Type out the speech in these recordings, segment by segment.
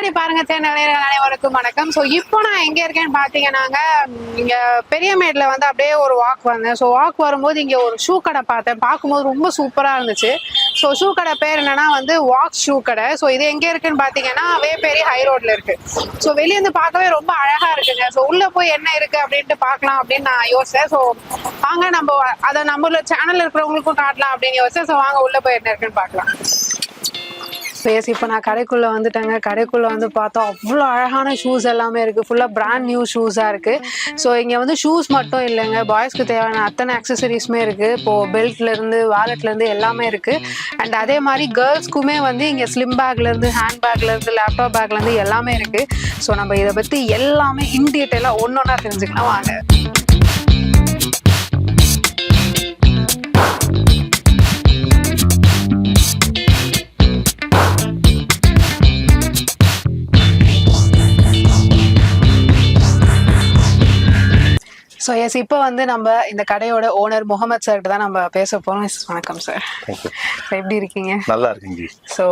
கண்ணாடி பாருங்க தேநலையர்கள் அனைவருக்கும் வணக்கம். ஸோ இப்போ நான் எங்கே இருக்கேன்னு பார்த்தீங்கன்னாங்க இங்கே பெரியமேட்டில் வந்து அப்படியே ஒரு வாக் வந்தேன். ஸோ வாக் வரும்போது இங்கே ஒரு ஷூ கடை பார்த்தேன். பார்க்கும்போது ரொம்ப சூப்பராக இருந்துச்சு. ஸோ ஷூ கடை பேர் என்னன்னா வந்து வாக் ஷூ கடை. ஸோ இது எங்கே இருக்குன்னு பாத்தீங்கன்னா வேப்பேரி ஹை ரோட்ல இருக்கு. ஸோ வெளியேருந்து பார்க்கவே ரொம்ப அழகா இருக்குங்க. ஸோ உள்ள போய் என்ன இருக்கு அப்படின்ட்டு பார்க்கலாம் அப்படின்னு நான் யோசிச்சேன். ஸோ வாங்க நம்ம அதை நம்மள சேனல் இருக்கிறவங்களுக்கும் காட்டலாம் அப்படின்னு யோசிச்சேன். ஸோ வாங்க உள்ள போய் என்ன இருக்குன்னு பார்க்கலாம். எஸ் இப்போ நான் கடைக்குள்ள வந்துட்டேங்க. கடைக்குள்ள வந்து பார்த்தா அவ்வளோ அழகான ஷூஸ் எல்லாமே இருக்கு. ஃபுல்லா பிராண்ட் நியூ ஷூஸா இருக்கு. ஸோ இங்க வந்து ஷூஸ் மட்டும் இல்லைங்க. பாய்ஸ்க்கு தேவையான அத்தனை அக்சசரிஸுமே இருக்கு. இப்போ பெல்ட்ல இருந்து வாலெட்ல இருந்து எல்லாமே இருக்கு. அண்ட் அதே மாதிரி கேர்ள்ஸ்க்குமே வந்து இங்க ஸ்லிம் பேக்ல இருந்து ஹேண்ட் பேக்ல இருந்து லேப்டாப் பேக்ல இருந்து எல்லாமே இருக்கு. ஸோ நம்ம இதை பத்தி எல்லாமே இன் ஒன்று ஒன்னொன்னா தெரிஞ்சுக்கலாம். வாங்க. ஸோ எஸ் இப்போ வந்து நம்ம இந்த கடையோட ஓனர் முகமது சார்கிட்ட தான் நம்ம பேச போறோம். Yes, வணக்கம் சார் எப்படி இருக்கீங்க? நல்லா இருக்குங்க ஸோ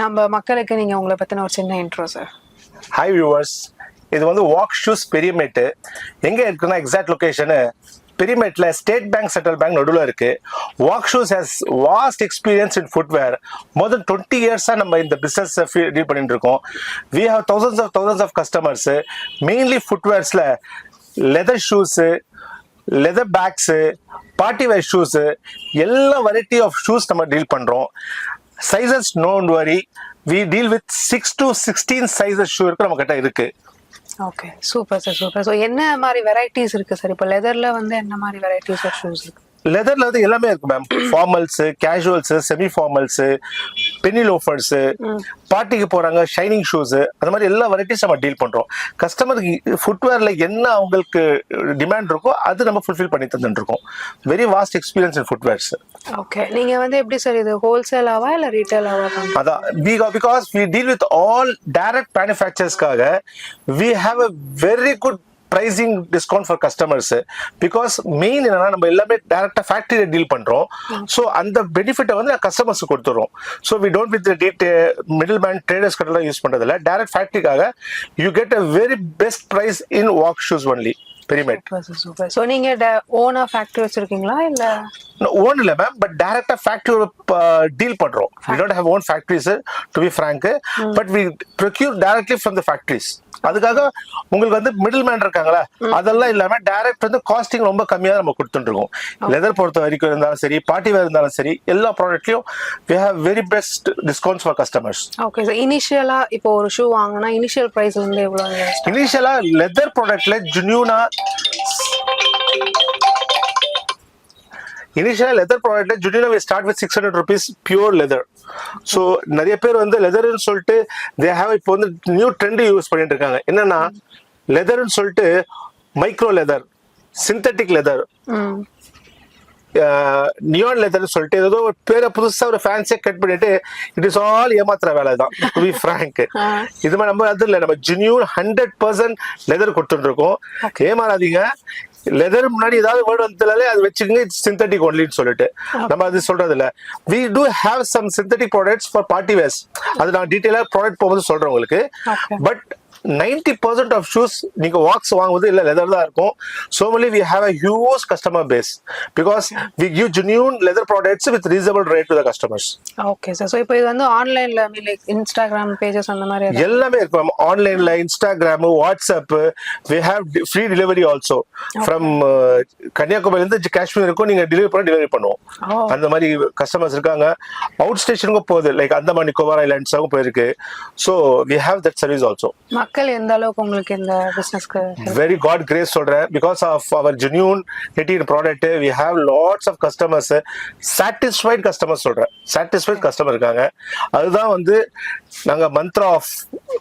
நம்ம மக்களுக்கு நீங்க உங்களை பத்தின ஒரு சின்ன இன்ட்ரோ சார் ஹாய் வியூவர்ஸ் இது வந்து வாக் ஷூஸ் பெரியமேட்டு எங்க இருக்குன்னா எக்ஸாக்ட் லொகேஷனு பெரியமேட்ல ஸ்டேட் பேங்க் சென்ட்ரல் பேங்க் நடுவில் இருக்கு. Walk Shoes has vast experience in footwear more than twenty இயர்ஸாக நம்ம இந்த பிஸ்னஸ் டீல் பண்ணிட்டு இருக்கோம். We have thousands of thousands of customers mainly ஃபுட்வேர்ஸில் leather shoes leather bags party wear shoes எல்லா variety of shoes நம்ம deal பண்ணுறோம் sizes known worry we deal with six to sixteen sizes shoe இருக்கு நம்ம கிட்ட இருக்கு. Okay super sir super so என்ன மாதிரி varieties இருக்கு சார் இப்போ லெதர்ல வந்து என்ன மாதிரி வெரைட்டிஸ் ஆஃப் ஷூஸ் இருக்கு? லெதர்ல வந்து எல்லாமே இருக்கு ma'am formals casuals semi formals penny loafers பார்ட்டிக்கு போறாங்க ஷைனிங் ஷூஸ் அந்த மாதிரி எல்லா வெரைட்டிஸ் நம்ம டீல் பண்றோம். கஸ்டமருக்கு ஃபுட்வேர்ல என்ன அவங்களுக்கு டிமாண்ட் இருக்கோ அது நம்ம ஃபுல்ஃபில் பண்ணி தந்துட்டு இருக்கோம் very vast experience in footwears okay நீங்க வந்து எப்படி சார் இது ஹோல்சேலாவா இல்ல ரீட்டைலாவா அதான். Because we deal with all direct மேனுஃபேக்சர்ஸ்க்காக we have a very good pricing discount for customers because main என்னன்னா நம்ம எல்லாமே டேரக்டா ஃபேக்டரியில டீல் பண்றோம். ஸோ அந்த பெனிஃபிட்டை வந்து கஸ்டமர்ஸ் கொடுத்துறோம். So we don't with deal middle man traders கிட்டலாம் யூஸ் பண்றதில்ல. Direct ஃபேக்டரிக்காக you get a very best price in Walk Shoes only Periyamet super so நீங்க ஓனா ஃபேக்டரி வச்சிருக்கீங்களா இல்ல? ஓன் இல்ல மேம் பட் டைரக்டா ஃபேக்டரி டீல் பண்றோம். We don't have own factories to be frank but we procure directly from the factories அதுக்காக உங்களுக்கு வந்து மிடில் மேன் இருக்காங்களா அதெல்லாம் இல்லாம டைரக்ட் வந்து காஸ்டிங் ரொம்ப கம்மியா நம்ம கொடுத்துட்டு இருக்கோம் லெதர் பொறுத்த வரைக்கும் இருந்தாலும் சரி பார்ட்டி வேர் இருந்தாலும் சரி எல்லா ப்ராடக்ட்லயும் we have very best discounts for customers okay sir இனிஷியலா இப்போ ஒரு ஷூ வாங்கினா இனிஷியல் பிரைஸ் வந்து எவ்வளவு? இனிஷியலா லெதர் ப்ராடக்ட்ல ஜுனியூனா இனிஷியலாக லெதர் ப்ராடக்ட்ல ஜுடியில் we start with six hundred rupees pure leather so நிறைய பேர் வந்து லெதர்னு சொல்லிட்டு தே ஹாவ் இப்போ வந்து நியூ ட்ரெண்டு யூஸ் பண்ணிட்டு இருக்காங்க. என்னன்னா லெதர்னு சொல்லிட்டு micro leather synthetic leather neon லெதர்னு சொல்லிட்டு ஏதோ ஒரு பேரை புதுசா ஒரு ஃபேன்சியா கட் பண்ணிட்டு இட் இஸ் ஆல் ஏமாத்துற வேலை தான் டு பி ஃப்ராங்க் இது மாதிரி நம்ம அது இல்லை நம்ம ஜென்யூன் ஹண்ட்ரட் பர்சன்ட் லெதர் கொடுத்துட்டு இருக்கோம் ஏமாறாதீங்க. லெதர் முன்னாடி ஏதாவது வேர்டு வந்ததுனாலே அது வச்சுக்கோங்க இட்ஸ் சிந்தட்டிக் ஒன்லின்னு சொல்லிட்டு. நம்ம அது சொல்றது இல்ல. We do have some synthetic products for party wears அது நான் டீட்டெயிலா ப்ராடக்ட் போகும்போது சொல்றேன் உங்களுக்கு. But ninety percent of shoes நீங்க வாக்ஸ் வாங்குவது இல்ல லெதர் தான் இருக்கும். So mainly we have a huge customer base because we give genuine leather products with reasonable rate to the customers okay sir so இப்போ இது வந்து ஆன்லைன்ல லைக் இன்ஸ்டாகிராம் பேஜஸ் அந்த மாதிரி எல்லாமே இருக்கு மேம் ஆன்லைன்ல Instagram WhatsApp we have free delivery also from கன்னியாகுமரில இருந்து காஷ்மீர் இருக்கும் நீங்க டெலிவரி பண்ண டெலிவரி பண்ணுவோம். அந்த மாதிரி கஸ்டமர்ஸ் இருக்காங்க. அவுட் ஸ்டேஷனுக்கும் போகுது. லைக் அந்தமான் நிக்கோபார் ஐலாண்ட்ஸாகவும் போயிருக்கு. So we have that service also மக்கள் எந்த அளவுக்கு உங்களுக்கு இந்த பிசினஸ்க்கு வெரி காட் கிரேஸ் சொல்றேன். Because of our genuine நெட்டின் product we have lots of customers satisfied customers சொல்றேன். சாட்டிஸ்ஃபைட் கஸ்டமர் இருக்காங்க. அதுதான் வந்து நாங்க mantra of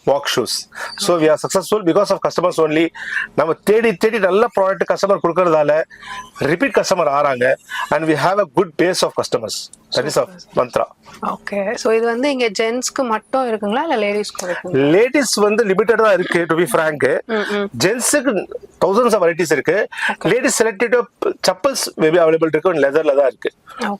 Walk Shoes so we are successful because of customers only நம்ம தேடி தேடி நல்ல ப்ராடக்ட் கஸ்டமர் கொடுக்கறதால repeat customer ஆறாங்க. And we have a good base of customers that is of mantra okay so இது வந்து இங்க ஜென்ஸ்க்கு மட்டும் இருக்குங்களா? இல்ல லேடிஸ்க்கு லேடிஸ் வந்து லிமிட்டட் தான் இருக்கு டு பி ஃப்ராங்க் ஜென்ஸுக்கு தௌசண்ட்ஸ் ஆஃப் வெரைட்டிஸ் இருக்கு. Ladies selected chappals maybe available இருக்கு லெதர்ல தான் இருக்கு.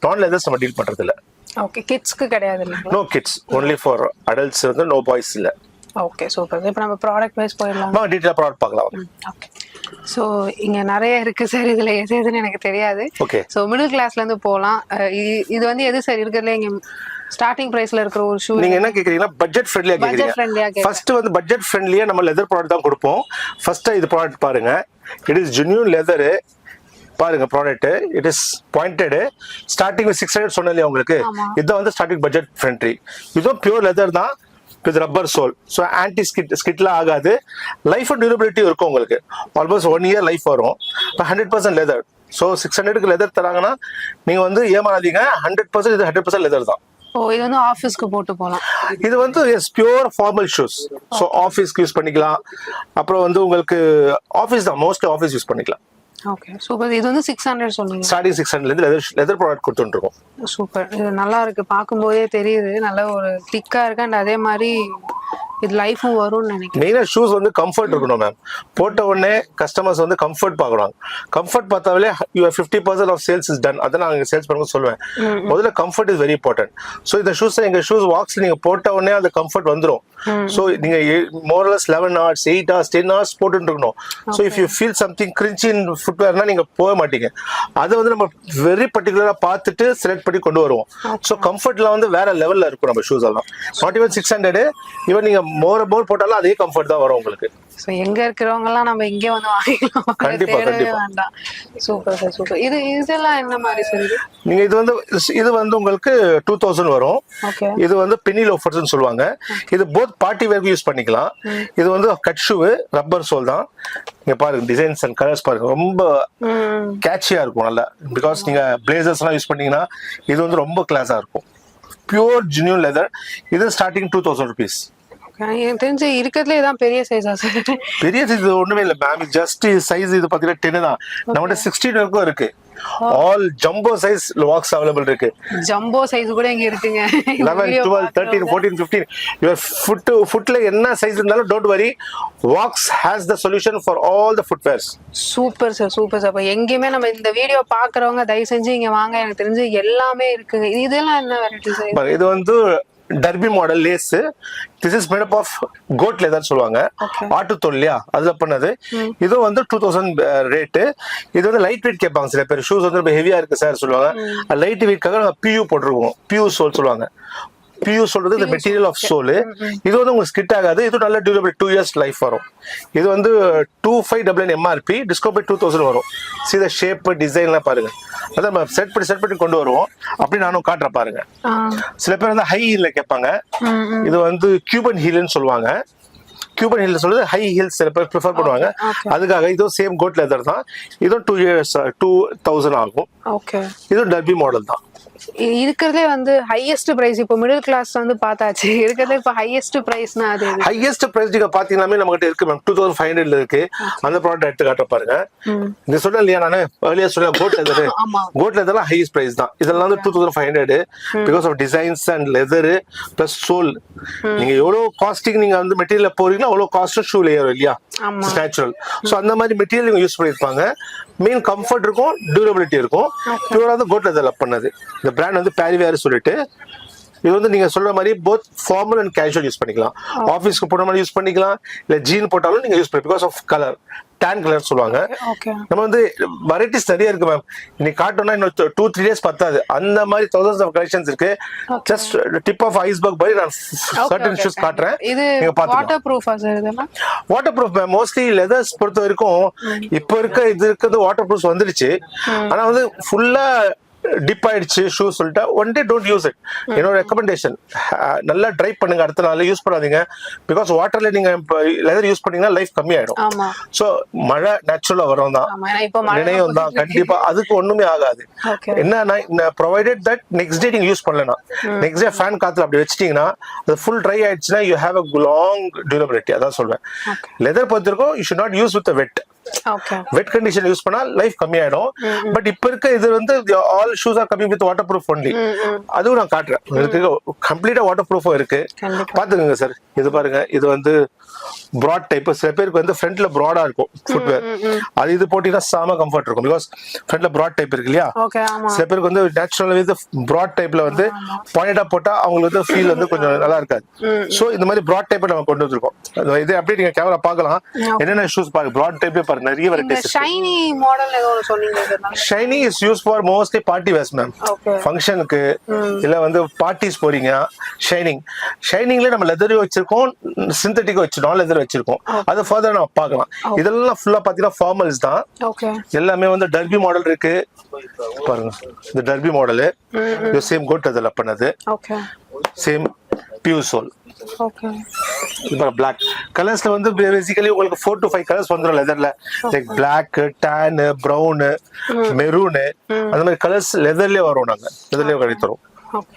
நான் லெதர்ஸ் நம்ம டீல் பண்றது இல்ல ஓகே கிட்ஸ்க்கு கிடையாது no kids only for adults வந்து நோ பாய்ஸ் இல்ல ஓகே சூப்பர் இப்போ நம்ம ப்ராடக்ட் வைஸ் போயிடலாம். வாங்க டீட்டெயிலாக ப்ராடக்ட் பார்க்கலாம். ஓகே ஸோ இங்க நிறைய இருக்கு சார் இதுல எது எதுன்னு எனக்கு தெரியாது. ஓகே ஸோ மிடில் கிளாஸ்ல இருந்து போகலாம். இது- வந்து எது சார் இருக்கிறதுல இங்க ஸ்டார்டிங் பிரைஸ்ல இருக்கிற ஒரு ஷூ நீங்க என்ன கேக்குறீங்கன்னா பட்ஜெட் ஃப்ரெண்ட்லியா கேக்குறீங்க. ஃபர்ஸ்ட் வந்து பட்ஜெட் ஃப்ரெண்ட்லியா நம்ம லெதர் ப்ராடக்ட் தான் கொடுப்போம். ஃபர்ஸ்ட் இது ப்ராடக்ட் பாருங்க. இட் இஸ் ஜென்யூன் லெதர் பாருங்க product it is pointed starting six hundred இல்லையா உங்களுக்கு. இதுதான் வந்து ஸ்டார்டிங் பட்ஜெட் ஃப்ரெண்ட்லி இதுவும் பியூர் லெதர் தான். With rubber sole so anti skid ஸ்கிட்லாம் ஆகாது. லைஃப் அண்ட் டியூரபிலிட்டி இருக்கும் உங்களுக்கு. ஆல்மோஸ்ட் ஒன் இயர் லைஃப் வரும். இப்போ hundred percent leather so six ஹண்ட்ரடுக்கு லெதர் தராங்கன்னா நீங்க வந்து ஏமாறாதீங்க. ஹண்ட்ரட் பர்சன்ட் இது ஹண்ட்ரட் பர்சன்ட் லெதர் தான். ஓ இது வந்து ஆஃபீஸ்க்கு போட்டு போகலாம். இது வந்து is pure formal shoes so ஆஃபீஸ்க்கு யூஸ் பண்ணிக்கலாம். அப்புறம் வந்து உங்களுக்கு ஆஃபீஸ் தான். மோஸ்ட்லி ஆஃபீஸ் யூஸ் பண்ணிக்கலாம். ஓகே சூப்பர் இது வந்து சிக்ஸ் ஹண்ட்ரட் சொன்னீங்க. ஸ்டார்டிங் சிக்ஸ் ஹண்ட்ரட்லேருந்து லெதர் லெதர் ப்ராடக்ட் கொடுத்துருக்கோம் சூப்பர் இது நல்லா இருக்கு. பார்க்கும்போதே தெரியுது. நல்ல ஒரு திக்கா இருக்கு. அண்ட் அதே மாதிரி இது லைஃபும் வரும்னு நினைக்கிறேன். மெயினாக ஷூஸ் வந்து கம்ஃபர்ட் இருக்கணும் மேம் போட்ட உடனே கஸ்டமர்ஸ் வந்து கம்ஃபர்ட் பார்க்கணும். கம்ஃபர்ட் பார்த்தாலே you fifty percent of sales is done அதை நான் சேல்ஸ் பண்ண சொல்லுவேன். முதல்ல comfort is very important so இந்த ஷூஸ் எங்க ஷூஸ் வாக்ஸ் நீங்க போட்ட உடனே அந்த கம்ஃபர்ட் வந்துடும் ஸோ நீங்க more or less eleven hours eight hours ten hours போட்டுட்டு இருக்கணும் so if you feel something cringy in ஃபுட்வேர்னா நீங்க போக மாட்டீங்க. அதை வந்து நம்ம வெரி பர்டிகுலரா பார்த்துட்டு செலக்ட் பண்ணி கொண்டு வருவோம். ஸோ கம்ஃபர்ட்ல வந்து வேற லெவல்ல இருக்கும் நம்ம ஷூஸ் எல்லாம். Not even six hundred even நீங்க மோர் மோர் போட்டாலும் அதே கம்ஃபர்ட் தான் வரும் உங்களுக்கு. ஸோ எங்க இருக்கிறவங்க எல்லாம் நம்ம இங்கே வந்து வாங்கிக்கலாம். கண்டிப்பா, கண்டிப்பா. சூப்பர் சார் சூப்பர் இது இதெல்லாம் என்ன மாதிரி சார் நீங்க இது வந்து இது வந்து உங்களுக்கு டூ தௌசண்ட் வரும். இது வந்து பெனி லோஃபர்ஸ்னு சொல்லுவாங்க. இது போத் பார்ட்டி வேர்க்கு யூஸ் பண்ணிக்கலாம். இது வந்து கட் ஷூ ரப்பர் சோல் தான். நீங்க பாருங்க டிசைன்ஸ் அண்ட் கலர்ஸ் பாருங்க ரொம்ப கேட்சியா இருக்கும் நல்லா. பிகாஸ் நீங்க பிளேசர்ஸ் எல்லாம் யூஸ் பண்ணீங்கன்னா இது வந்து ரொம்ப கிளாஸா இருக்கும். பியூர் ஜென்யூன் லெதர் இது ஸ்டார்டிங் டூ தௌசண்ட் ருபீஸ் எனக்கு தெரிஞ்சு இருக்கிறதுலே இதான் பெரிய சைஸா சார் பெரிய சைஸ் ஒண்ணுமே இல்லை மேம் ஜஸ்ட் சைஸ் இது பாத்தீங்கன்னா டென் தான். நம்மகிட்ட சிக்ஸ்டீன் வரைக்கும் இருக்கு. All jumbo size Walks available இருக்கு. ஜம்போ சைஸ் கூட இங்க இருக்குங்க. லெவன் Video டுவெல் தேர்ட்டீன் பார்க்கறவங்க. ஃபோர்டீன் ஃபிஃப்டீன் யுவர் ஃபுட் ஃபுட்ல என்ன சைஸ் இருந்தாலும் don't worry Walks has the solution for all the footwears super sir super sir அப்ப எங்கேயுமே நம்ம இந்த வீடியோ பாக்குறவங்க தயவு செஞ்சு இங்க வாங்க. எனக்கு தெரிஞ்சு எல்லாமே இருக்குங்க. இதெல்லாம் என்ன வெரைட்டி சார் இது வந்து derby model lace this is made of goat leather சொல்லுவாங்க. ஆட்டு தோல் இல்லையா? அதுல பண்ணது. இது வந்து டூ தௌசண்ட் ரேட்டு இது வந்து லைட் வெயிட் கேட்பாங்க சில பேர். ஷூஸ் வந்து ரொம்ப ஹெவியா இருக்கு சார் சொல்லுவாங்க. லைட் வெயிட்காக நாங்கள் பியூ போட்டிருக்கோம் பியூ சோல் சொல்லுவாங்க. பியூ சொல்றது இந்த மெட்டீரியல் ஆஃப் சோல். இது வந்து உங்களுக்கு ஸ்கிட் ஆகாது. இது நல்ல டியூரபிள் டூ இயர்ஸ் லைஃப் வரும். இது வந்து two five double MRP discount two thousand வரும். சி த ஷேப் டிசைன்லாம் பாருங்க. அதான் நம்ம செட் பண்ணி செட் பண்ணி கொண்டு வருவோம். அப்படி நானும் காட்டுறேன் பாருங்க. சில பேர் வந்து ஹை ஹீல்ல கேட்பாங்க. இது வந்து கியூபன் ஹீல்னு சொல்லுவாங்க. கியூபன் ஹீல் சொல்றது ஹை ஹீல்ஸ் சில பேர் ப்ரிஃபர் பண்ணுவாங்க. அதுக்காக இதுவும் சேம் கோட் லெதர் தான். இதுவும் டூ இயர்ஸ் டூ தௌசண்ட் ஆகும். ஓகே இதுவும் டர்பி மாடல் தான். இருக்கிறதுலே வந்து ஹையஸ்ட் பிரைஸ் இப்போ மிடில் கிளாஸ் வந்து பார்த்தாச்சு. இருக்கிறதே இப்போ ஹையஸ்ட் பிரைஸ்னா அது? ஹையஸ்ட் பிரைஸ் நீங்க பாத்தீங்கன்னா நம்ம கிட்ட இருக்கு மேம் டூ தௌசண்ட் ஃபைவ் ஹண்ட்ரட்ல இருக்கு. அந்த ப்ராடக்ட் எடுத்து காட்ட பாருங்க. இந்த சொன்னேன் இல்லையா நானு? ஏர்லியா சொன்னேன் கோட் லெதர். கோட் லெதர்லாம் ஹையஸ்ட் பிரைஸ் தான். இதெல்லாம் வந்து two thousand five hundred because of designs and leather plus sole நீங்க எவ்வளவு காஸ்டிங் நீங்க வந்து மெட்டீரியல் போறீங்களோ அவ்வளவு காஸ்ட் ஷூ லேயர் இல்லையா. நேச்சுரல் ஸோ அந்த மாதிரி மெட்டீரியல் நீங்க யூஸ் பண்ணிருப்பாங்க மெயின் கம்ஃபர்ட் இருக்கும் டியூரபிலிட்டி இருக்கும். பியூரா வந்து கோட் லெதர்ல பண்ணது. இந்த பிராண்ட் வந்து பேரிவேர் சொல்லிட்டு இது வந்து நீங்க சொல்ற மாதிரி both formal and casual use பண்ணிக்கலாம். ஆஃபீஸ்க்கு போன மாதிரி யூஸ் பண்ணிக்கலாம். இல்ல ஜீன் போட்டாலும் நீங்க யூஸ் பண்ணி because of colour tan colour சொல்லுவாங்க. நம்ம வந்து வெரைட்டிஸ் நிறைய இருக்கு மேம் இன்னைக்கு காட்டோம்னா இன்னும் டூ த்ரீ டேஸ் பத்தாது. அந்த மாதிரி தௌசண்ட்ஸ் ஆஃப் கலெக்ஷன்ஸ் இருக்கு. ஜஸ்ட் டிப் ஆஃப் ஐஸ்பர்க் மாதிரி நான் சர்டன் ஷூஸ் காட்டுறேன். இது நீங்க water ப்ரூஃபா sir waterproof ma'am mostly leathers பொறுத்த வரைக்கும் இப்போ இருக்க இது இருக்கிறது வாட்டர் ப்ரூஃப் வந்துருச்சு ஆனா வந்து ஃபுல்லா டிப் ஆயிடுச்சு ஷூ சொல்லிட்டா one day don't use it என்னோட ரெக்கமெண்டேஷன் நல்லா ட்ரை பண்ணுங்க அடுத்த நாள் யூஸ் பண்ணாதீங்க. பிகாஸ் வாட்டர்ல நீங்க லெதர் யூஸ் பண்ணீங்கன்னா லைஃப் கம்மி ஆயிடும். ஆமா. ஸோ மழை நேச்சுரலா வரும் தான். நினைவும் தான் கண்டிப்பா. அதுக்கு ஒண்ணுமே ஆகாது. Okay. என்ன ப்ரொவைடட் தட் நெக்ஸ்ட் டே நீங்க யூஸ் பண்ணலனா. நெக்ஸ்ட் டே ஃபேன் காத்துல அப்படி வச்சிட்டீங்கன்னா அது ஃபுல் ட்ரை ஆயிடுச்சுன்னா you have a long durability அதான் சொல்வேன். Leather பொறுத்திருக்கும் you should not use with wet wet condition use பண்ணா லைஃப் கம்மியாயிடும். பட் இப்ப இருக்க இது வந்து all shoes are coming with waterproof only அதுவும் நான் காட்டுறேன். உங்களுக்கு கம்ப்ளீட்டா வாட்டர் ப்ரூஃபும் இருக்கு. பாத்துக்கோங்க சார் இது பாருங்க. இது வந்து ப்ராட் டைப் சில பேருக்கு வந்து ஃப்ரண்ட்ல ப்ராடா இருக்கும் ஃபுட்வேர் அது இது போட்டீங்கன்னா சாம கம்ஃபர்ட் இருக்கும். பிகாஸ் ஃப்ரண்ட்ல ப்ராட் டைப் இருக்கு இல்லையா? சில பேருக்கு வந்து நேச்சுரல் வித் ப்ராட் டைப்ல வந்து பாயிண்டா போட்டா அவங்களுக்கு வந்து ஃபீல் வந்து கொஞ்சம் நல்லா இருக்காது. சோ இந்த மாதிரி ப்ராட் டைப் நம்ம கொண்டு வந்திருக்கோம். இது அப்படியே நீங்க கேமரா பார்க்கலாம். என்னென்ன ஷூஸ் பாருங்க? ப்ராட் டைப்ல பாருங்க. நிறைய வெரைட்டிஸ் ஷைனி மாடல் ஏதோ சொன்னீங்க. Shiny is use for mostly party wears ma'am ஃபங்க்ஷனுக்கு இல்ல வந்து பார்ட்டிஸ் போறீங்க ஷைனிங் ஷைனிங்ல நம்ம லெதர் வச்சிருக்கோம் சிந்தட்டிக் வச்சிருக்கோம். லெதர் வச்சிருக்கோம். அது ஃபர்தர் நம்ம பார்க்கலாம். இதெல்லாம் ஃபுல்லா பாத்தீங்கன்னா ஃபார்மல்ஸ் தான். எல்லாமே வந்து டர்பி மாடல் இருக்கு. பாருங்க. இந்த டர்பி மாடலு சேம் கோட் அதில் பண்ணது. சேம் பியூ சோல் இப்போ பிளாக் கலர்ஸ்ல வந்து பேசிக்கலி உங்களுக்கு ஃபோர் டு ஃபைவ் கலர்ஸ் வந்துடும் லெதர்ல like black tan brown maroon அந்த மாதிரி கலர்ஸ் லெதர்லயே வரும் நாங்க. லெதர்லயே கிடை தரும் ஓகே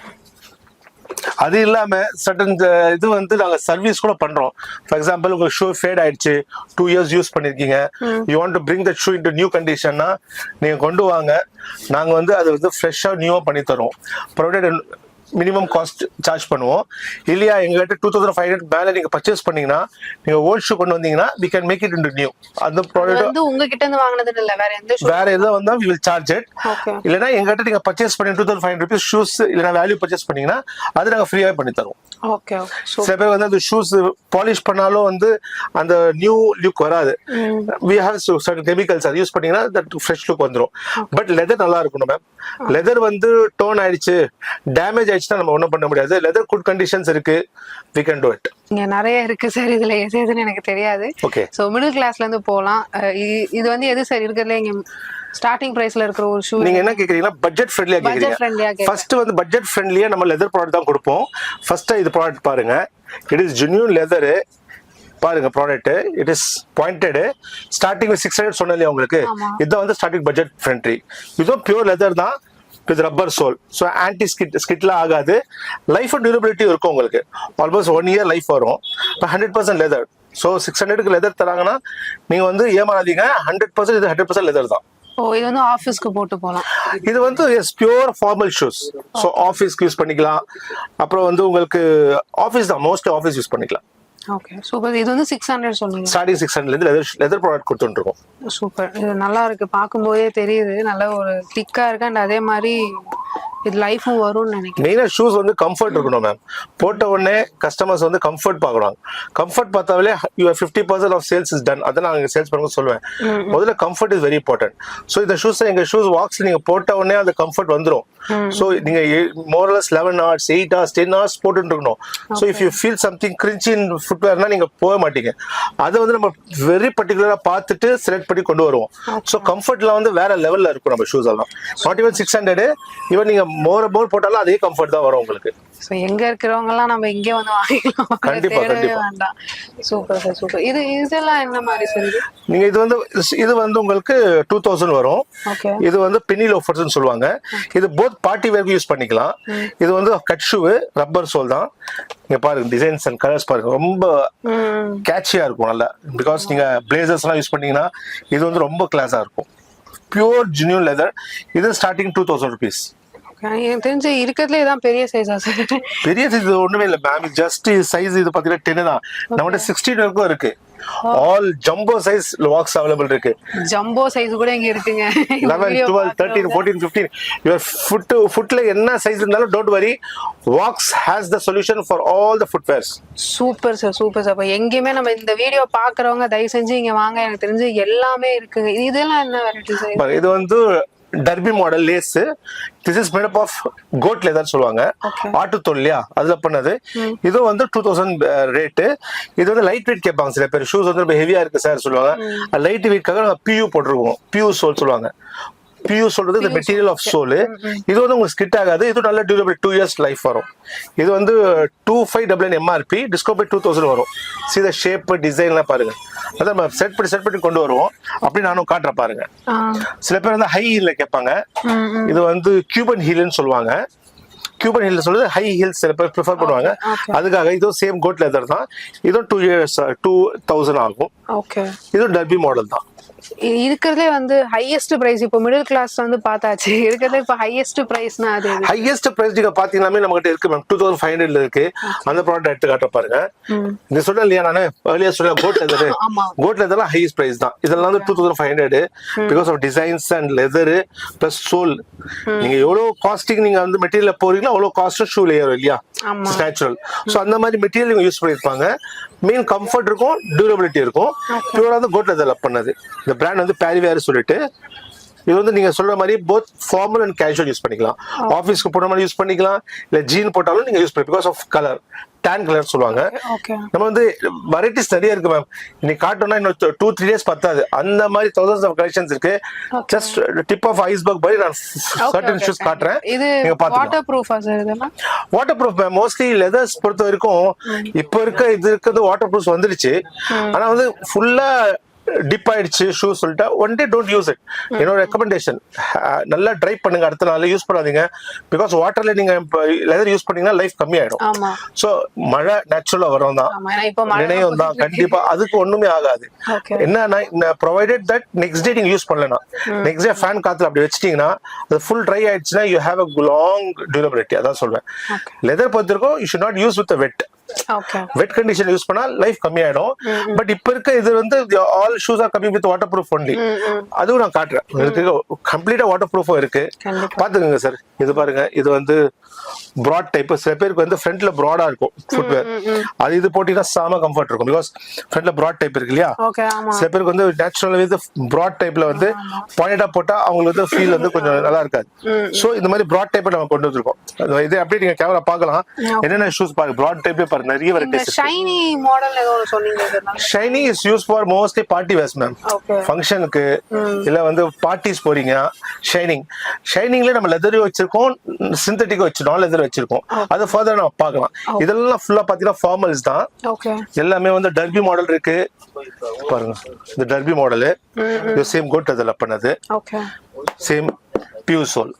அது இல்லாம சட்டன் இது வந்து நாங்க சர்வீஸ் கூட பண்றோம். ஃபார் எக்ஸாம்பிள் உங்க ஷூ ஃபேட் ஆயிடுச்சு டூ இயர்ஸ் யூஸ் பண்ணிருக்கீங்க. You want to bring the shoe into new கண்டிஷன்னா நீங்க கொண்டு வாங்க. நாங்க வந்து அது வந்து ஃப்ரெஷ்ஷா நியூவா பண்ணி தரோம் ப்ரொவைடட் மினிமம் காஸ்ட் சார்ஜ் பண்ணுவோம். இல்லையா எங்ககிட்ட டூ தௌசண்ட் ஃபைவ் ஹண்ட்ரட் மேலே நீங்க பர்ச்சேஸ் பண்ணீங்கன்னா நீங்க ஓல்ட் ஷூ கொண்டு வந்தீங்கன்னா we can make it into new அந்த ப்ராடக்ட் வந்து உங்ககிட்ட இருந்து வாங்குனது இல்ல வேற எந்த வேற எதாவது வந்தா we will charge it okay இல்லைன்னா எங்ககிட்ட நீங்க பர்ச்சேஸ் பண்ணி two thousand five hundred rupees shoes இல்லைன்னா வேல்யூ பர்ச்சேஸ் பண்ணீங்கன்னா அது நாங்க ஃப்ரீயாவே பண்ணி தருவோம். ஓகே சில பேர் வந்து அந்த ஷூஸ் பாலிஷ் பண்ணாலும் வந்து அந்த நியூ லுக் வராது. வி ஹாவ் சர்டன் கெமிக்கல்ஸ் அது யூஸ் பண்ணீங்கன்னா தட் ஃப்ரெஷ் லுக் வந்துடும் பட் லெதர் நல்லா இருக்கணும் மேம் லெதர் வந்து டோன் ஆயிடுச்சு டேமேஜ் ஆயிடுச்சுன்னா நம்ம ஒன்றும் பண்ண முடியாது. லெதர் குட் கண்டிஷன்ஸ் இருக்கு. வி கேன் டூ இட் இங்க நிறைய இருக்கு சார் இதுல எது எதுன்னு எனக்கு தெரியாது. ஓகே சோ மிடில் கிளாஸ்ல இருந்து இ- இது வந்து எது சார் இருக்கிறதுல இங்க ஸ்டார்டிங் பிரைஸ்ல இருக்கிற ஒரு ஷூ நீங்க என்ன கேக்குறீங்கன்னா பட்ஜெட் ஃப்ரெண்ட்லியா கேக்குறீங்க. ஃபர்ஸ்ட் வந்து பட்ஜெட் ஃப்ரெண்ட்லியா நம்ம லெதர் ப்ராடக்ட் தான் கொடுப்போம். ஃபர்ஸ்ட் இது ப்ராடக்ட் பாருங்க. இட் இஸ் ஜென்யூன் லெதர் பாருங்க product it is pointed starting six hundred சொன்னேன் உங்களுக்கு. இதுதான் வந்து ஸ்டார்டிங் பட்ஜெட் ஃப்ரெண்ட்லி இதுவும் பியூர் லெதர் தான். With rubber sole so anti skid ஸ்கிட்லாம் ஆகாது லைஃப் டியூரபிலிட்டி இருக்கும் உங்களுக்கு. ஆல்மோஸ்ட் ஒன் இயர் லைஃப் வரும். இப்போ hundred percent leather so six ஹண்ட்ரடுக்கு லெதர் தராங்கன்னா நீங்க வந்து ஏமாறாதீங்க. ஹண்ட்ரட் பர்சன்ட் இது ஹண்ட்ரட் பர்சன்ட் லெதர் தான். ஓ இது வந்து ஆபீஸ்க்கு போட்டு போலாம் இது வந்து is pure formal shoes so ஆஃபீஸ்க்கு யூஸ் பண்ணிக்கலாம். அப்புறம் வந்து உங்களுக்கு ஆஃபீஸ் தான். மோஸ்ட்லி ஆஃபீஸ் யூஸ் பண்ணிக்கலாம். ஓகே சூப்பர் இது வந்து சிக்ஸ் ஹண்ட்ரட் சொன்னீங்க. ஸ்டார்டிங் சிக்ஸ் ஹண்ட்ரட்லேருந்து லெதர் லெதர் ப்ராடக்ட் கொடுத்துருக்கோம் சூப்பர் இது நல்லா இருக்கு. பார்க்கும்போதே தெரியுது. நல்ல ஒரு திக்கா இருக்கு. அண்ட் அதே மாதிரி இது லைஃபும் வரும்னு நினைக்கிறேன். மெயினாக ஷூஸ் வந்து கம்ஃபர்ட் இருக்கணும் மேம் போட்ட உடனே கஸ்டமர்ஸ் வந்து கம்ஃபர்ட் பார்க்கணும். கம்ஃபர்ட் பார்த்தாலே you fifty percent of sales is done அதை நான் சேல்ஸ் பண்ண சொல்லுவேன். முதல்ல comfort is very important so இந்த ஷூஸ் எங்க ஷூஸ் வாக்ஸ் நீங்க போட்ட உடனே அந்த கம்ஃபர்ட் வந்துடும் ஸோ நீங்க more or less eleven hours eight hours ten hours போட்டுட்டு இருக்கணும். So if you feel something cringy in ஃபுட்வேர்னா நீங்க போக மாட்டீங்க. அதை வந்து நம்ம வெரி பர்டிகுலரா பார்த்துட்டு செலக்ட் பண்ணி கொண்டு வருவோம். ஸோ கம்ஃபர்ட்ல வந்து வேற லெவல்ல இருக்கும் நம்ம ஷூஸ் எல்லாம். Not even six hundred even நீங்க மோர் மோர் போட்டாலும் அதே கம்ஃபர்ட் தான் வரும் உங்களுக்கு. ஸோ எங்க இருக்கிறவங்க எல்லாம் நம்ம இங்கே வந்து வாங்கிக்கலாம். கண்டிப்பா, கண்டிப்பா. சூப்பர் சார் சூப்பர் இது இதெல்லாம் என்ன மாதிரி சார் நீங்க இது வந்து இது வந்து உங்களுக்கு டூ தௌசண்ட் வரும். இது வந்து பெனி லோஃபர்ஸ்னு சொல்லுவாங்க. இது போத் பார்ட்டி வேர்க்கு யூஸ் பண்ணிக்கலாம். இது வந்து கட் ஷூ ரப்பர் சோல் தான். நீங்க பாருங்க டிசைன்ஸ் அண்ட் கலர்ஸ் பாருங்க. ரொம்ப கேட்சியா இருக்கும் நல்லா. பிகாஸ் நீங்க பிளேசர்ஸ் எல்லாம் யூஸ் பண்ணீங்கன்னா இது வந்து ரொம்ப கிளாஸா இருக்கும். பியூர் ஜென்யூன் லெதர் இது ஸ்டார்டிங் டூ தௌசண்ட் ருபீஸ் எனக்கு தெரிஞ்சு இருக்கிறதுல இதான் பெரிய சைஸா சார் பெரிய சைஸ் ஒண்ணுமே இல்லை மேம் ஜஸ்ட் சைஸ் இது பாத்தீங்கன்னா டென் தான். நம்மகிட்ட சிக்ஸ்டீன் வரைக்கும் இருக்கு. All jumbo size Walks available இருக்கு. ஜம்போ சைஸ் கூட இங்க இருக்குங்க. லெவன் Video டுவெல் தேர்ட்டீன் பார்க்கறவங்க. ஃபோர்டீன் ஃபிஃப்டீன் யுவர் ஃபுட் ஃபுட்ல என்ன சைஸ் இருந்தாலும் don't worry Walks has the solution for all the footwears super sir super sir அப்ப எங்கேயுமே நம்ம இந்த வீடியோ பாக்குறவங்க தயவு செஞ்சு இங்க வாங்க. எனக்கு தெரிஞ்சு எல்லாமே இருக்குங்க. இதெல்லாம் என்ன வெரைட்டி சார் இது வந்து derby model lace. This is made of goat leather சொல்லுவாங்க. ஆட்டு தோல் இல்லையா? அதுல பண்ணது. இது வந்து டூ தௌசண்ட் ரேட்டு இது வந்து லைட் வெயிட் கேட்பாங்க சில பேர். ஷூஸ் வந்து ரொம்ப ஹெவியா இருக்கு சார் சொல்லுவாங்க. லைட் வெயிட்காக பியூ போட்டிருக்கோம். பியூ சோல் சொல்லுவாங்க. பியூ சொல்றது இந்த மெட்டீரியல் ஆஃப் சோல் இது வந்து உங்களுக்கு ஸ்கிட் ஆகாது. இது நல்ல டியூரபிள் டூ இயர்ஸ் லைஃப் வரும். இது வந்து two five double MRP disco by two thousand வரும். சி த ஷேப் டிசைன்லாம் பாருங்க. அதான் நம்ம செட் பண்ணி செட் பண்ணி கொண்டு வருவோம். அப்படி நானும் காட்டுறேன் பாருங்க. சில பேர் வந்து ஹை ஹீல்ல கேட்பாங்க. இது வந்து கியூபன் ஹீல்னு சொல்லுவாங்க. கியூபன் ஹீல் சொல்றது ஹை ஹீல்ஸ் சில பேர் ப்ரிஃபர் பண்ணுவாங்க. அதுக்காக இதுவும் சேம் கோட் லெதர் தான். இதுவும் டூ இயர்ஸ் டூ தௌசண்ட் ஆகும். ஓகே இதுவும் டர்பி மாடல் தான். இருக்கிறதுலே வந்து ஹையஸ்ட் பிரைஸ் இப்போ மிடில் கிளாஸ் வந்து பார்த்தாச்சு. இருக்கிறதுல இப்போ ஹையஸ்ட் பிரைஸ்னா அது? ஹையஸ்ட் பிரைஸ் நீங்க பாத்தீங்கன்னாமே நம்ம கிட்ட இருக்கு மேம் டூ தௌசண்ட் ஃபைவ் ஹண்ட்ரட்ல இருக்கு. அந்த ப்ராடக்ட் எடுத்து காட்ட பாருங்க. இந்த சொன்னேன் இல்லையா நானு? earlier சொன்ன கோட் லெதர். கோட் லெதர்லாம் ஹையஸ்ட் பிரைஸ் தான். இதெல்லாம் வந்து two thousand five hundred because of designs and leather plus sole நீங்க எவ்வளவு காஸ்டிங் நீங்க வந்து மெட்டீரியல் போறீங்களோ அவ்வளவு காஸ்ட் ஷூ லேயர் இல்லையா. நேச்சுரல் ஸோ அந்த மாதிரி மெட்டீரியல் இவங்க யூஸ் பண்ணியிருப்பாங்க. மெயின் கம்ஃபர்ட் இருக்கும் டியூரபிலிட்டி இருக்கும். பியூரா வந்து கோட் லெதர்ல பண்ணது. இந்த பிராண்ட் வந்து பேரிவேர் சொல்லிட்டு இது வந்து நீங்க சொல்ற மாதிரி both formal and casual use பண்ணிக்கலாம். ஆஃபீஸ்க்கு போன மாதிரி யூஸ் பண்ணிக்கலாம். இல்ல ஜீன் போட்டாலும் நீங்க யூஸ் பண்ணி because of colour tan colour சொல்லுவாங்க. நம்ம வந்து வெரைட்டிஸ் நிறைய இருக்கு மேம் இன்னைக்கு காட்டோம்னா இன்னும் டூ த்ரீ டேஸ் பத்தாது. அந்த மாதிரி தௌசண்ட்ஸ் ஆஃப் கலெக்ஷன்ஸ் இருக்கு. ஜஸ்ட் டிப் ஆஃப் ஐஸ்பர்க் மாதிரி நான் சர்டன் ஷூஸ் காட்டுறேன். இது நீங்க வாட்டர் ப்ரூஃபா சார் இதெல்லாம் water proof ma'am mostly leathers பொறுத்த வரைக்கும் இப்போ இருக்க இது இருக்கிறது வாட்டர் ப்ரூஃப் வந்துருச்சு ஆனா வந்து ஃபுல்லா டிப் ஆயிடுச்சு ஷூ சொல்லிட்டா one day don't use it என்னோட ரெக்கமெண்டேஷன் நல்லா ட்ரை பண்ணுங்க அடுத்த நாள் யூஸ் பண்ணாதீங்க. பிகாஸ் வாட்டர்ல நீங்க லெதர் யூஸ் பண்ணீங்கன்னா லைஃப் கம்மியாயிடும் ஸோ மழை நேச்சுரலா வரும் தான். நினைவும் தான் கண்டிப்பா. அதுக்கு ஒண்ணுமே ஆகாது. என்னன்னா ப்ரொவைடட் தட் நெக்ஸ்ட் டே நீங்க யூஸ் பண்ணலனா. நெக்ஸ்ட் டே ஃபேன் காத்துல அப்படி வச்சிட்டீங்கன்னா அது ஃபுல் ட்ரை ஆயிடுச்சுன்னா you have a long durability அதான் சொல்வேன். Leather பொறுத்திருக்கும் you should not use with wet wet condition use பண்ணா லைஃப் கம்மியாயிடும். பட் இப்ப இருக்க இது வந்து all shoes are coming with water proof only அதுவும் நான் காட்டுறேன். இதுக்கு கம்ப்ளீட்டா வாட்டர் ப்ரூஃபும் இருக்கு. பாத்துக்கோங்க சார் இது பாருங்க இது வந்து ப்ராட் டைப் சில பேருக்கு வந்து ஃப்ரண்ட்ல ப்ராடா இருக்கும் ஃபுட்வேர் அது இது போட்டீங்கன்னா சாம கம்ஃபர்ட் இருக்கும். பிகாஸ் ஃப்ரண்ட்ல ப்ராட் டைப் இருக்கு இல்லையா? சில பேருக்கு வந்து நேச்சுரல் வந்து ப்ராட் டைப்ல வந்து பாயிண்டா போட்டா அவங்களுக்கு வந்து ஃபீல் வந்து கொஞ்சம் நல்லா இருக்காது. சோ இந்த மாதிரி ப்ராட் டைப் நம்ம கொண்டு வந்திருக்கோம். இது அப்படியே நீங்க கேமரா பார்க்கலாம். என்னென்ன ஷூஸ் பாருங்க? ப்ராட் டைப்ல பாருங்க நிறைய வெரைட்டிஸ் ஷைனி மாடல் ஏதோ சொன்னீங்க shiny is use for mostly party wears ma'am ஃபங்க்ஷனுக்கு இல்ல வந்து பார்ட்டிஸ் போறீங்க ஷைனிங் ஷைனிங்ல நம்ம லெதர் வச்சிருக்கோம் சிந்தட்டிக் வச்சிருக்கோம் லெதர் வச்சிருக்கோம். அது ஃபர்தர் நம்ம பார்க்கலாம். இதெல்லாம் ஃபுல்லா பாத்தீங்கன்னா ஃபார்மல்ஸ் தான். எல்லாமே வந்து டர்பி மாடல் இருக்கு. பாருங்க இந்த டர்பி மாடலு சேம் கோட் அதில் பண்ணது. சேம் பியூ சோல்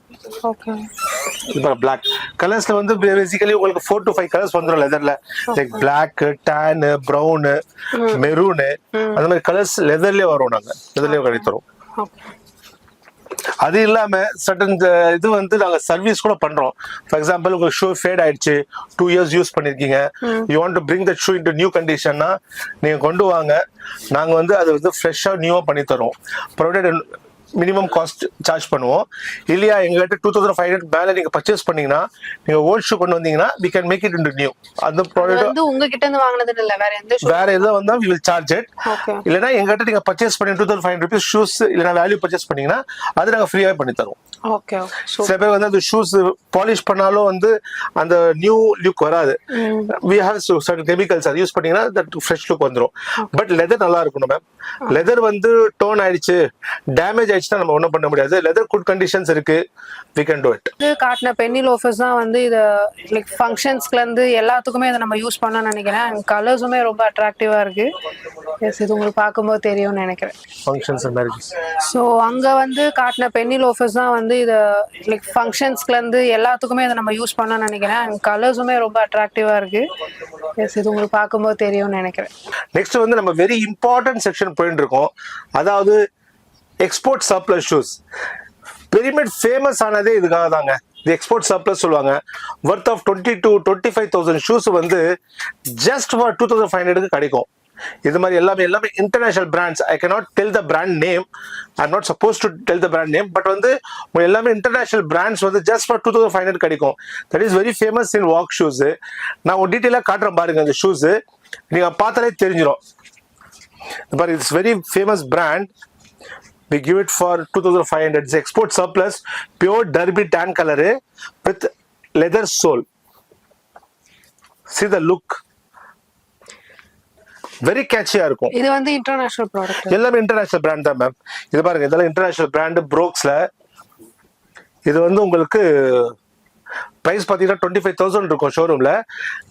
இப்போ பிளாக் கலர்ஸ்ல வந்து பேசிக்கலி உங்களுக்கு ஃபோர் டு ஃபைவ் கலர்ஸ் வந்துடும் லெதர்ல like black tan brown maroon அந்த மாதிரி கலர்ஸ் லெதர்லயே வரும் நாங்க. லெதர்லயே கிடை தரும் ஓகே அது இல்லாம சட்டன் இது வந்து நாங்க சர்வீஸ் கூட பண்றோம். ஃபார் எக்ஸாம்பிள் உங்களுக்கு ஷூ ஃபேட் ஆயிடுச்சு. டூ இயர்ஸ் யூஸ் பண்ணிருக்கீங்க. You want to bring that shoe into new கண்டிஷன்னா நீங்க கொண்டு வாங்க. நாங்க வந்து அது வந்து ஃப்ரெஷ்ஷா நியூவா பண்ணி தரோம் ப்ரொவைடட் மினிமம் காஸ்ட் சார்ஜ் பண்ணுவோம். இல்லையா எங்ககிட்ட டூ தௌசண்ட் ஃபைவ் ஹண்ட்ரட் மேலே நீங்க பர்ச்சேஸ் பண்ணீங்கன்னா நீங்க ஓல்ட் ஷூ கொண்டு வந்தீங்கன்னா we can make it into new அந்த ப்ராடக்ட் வந்து உங்ககிட்ட இருந்து வாங்குனது இல்ல வேற எந்த வேற எதாவது வந்தா we will charge it okay இல்லைன்னா எங்ககிட்ட நீங்க பர்ச்சேஸ் பண்ணி two thousand five hundred rupees shoes இல்லைனா வேல்யூ பர்ச்சேஸ் பண்ணீங்கன்னா அது நாங்க ஃப்ரீயாவே பண்ணி தரோம் ஓகே சில பேர் வந்து அந்த ஷூஸ் பாலிஷ் பண்ணாலும் வந்து அந்த நியூ லுக் வராது. வி ஹாவ் சர்டன் கெமிக்கல்ஸ் அது யூஸ் பண்ணீங்கன்னா தட் ஃப்ரெஷ் லுக் வந்துரும். பட் லெதர் நல்லா இருக்கணும் மேம் லெதர் வந்து டோன் ஆயிடுச்சு. டேமேஜ் ஆயிடுச்சுன்னா நம்ம ஒன்றும் பண்ண முடியாது. லெதர் குட் கண்டிஷன்ஸ் இருக்கு. வி கேன் டூ இட் இது காட்டின பென்னி லோஃபர்ஸ் தான் வந்து இதை லைக் ஃபங்க்ஷன்ஸ்ல இருந்து எல்லாத்துக்குமே இதை நம்ம யூஸ் பண்ண நினைக்கிறேன். கலர்ஸுமே ரொம்ப அட்ராக்டிவா இருக்கு. எஸ் இது உங்களுக்கு பார்க்கும்போது தெரியும்னு நினைக்கிறேன். ஃபங்க்ஷன்ஸ் மேரேஜஸ் ஸோ அங்க வந்து காட்டின பென்னி லோஃபர்ஸ் தான் வந்து இதை லைக் ஃபங்க்ஷன்ஸ்ல இருந்து எல்லாத்துக்குமே இதை நம்ம யூஸ் பண்ண நினைக்கிறேன். கலர்ஸுமே ரொம்ப அட்ராக்டிவா இருக்கு. எஸ் இது உங்களுக்கு பார்க்கும்போது தெரியும்னு நினைக்கிறேன். நெக்ஸ்ட் வந்து நம்ம வெரி இம்பார்ட்டன்ட் செக்ஷன் போயிட்டு இருக்கோம். அதாவது export surplus shoes Periamet famous ஆனதே இதுக்காக தாங்க இது எக்ஸ்போர்ட் சர்ப்ளஸ் சொல்லுவாங்க. Worth of twenty two twenty five thousand shoes வந்து just for two thousand five ஹண்ட்ரடுக்கு கிடைக்கும். இது மாதிரி எல்லாமே எல்லாமே international brands I can not tell the brand name I not suppose to tell the brand name but வந்து எல்லாமே international brands வந்து just for two thousand five hundred கிடைக்கும். That is very famous in Walk shoes நான் ஒரு டீட்டெயிலாக காட்டுறேன் பாருங்க அந்த ஷூஸ் நீங்கள் பார்த்தாலே தெரிஞ்சிடும் இந்த it's very famous brand we give it for 2500 it's export surplus pure derby tan color with leather sole. See the look. Very கேட்சியா இருக்கும். இது வந்து இன்டர்நேஷனல் ப்ராடக்ட் எல்லாமே இன்டர்நேஷனல் பிராண்ட் தான் மேம் இது பாருங்க இதெல்லாம் இன்டர்நேஷனல் பிராண்ட் ப்ரோக்ஸ்ல இது வந்து உங்களுக்கு பிரைஸ் பார்த்தீங்கன்னா டுவெண்ட்டி ஃபைவ் தௌசண்ட் இருக்கும் ஷோரூம்ல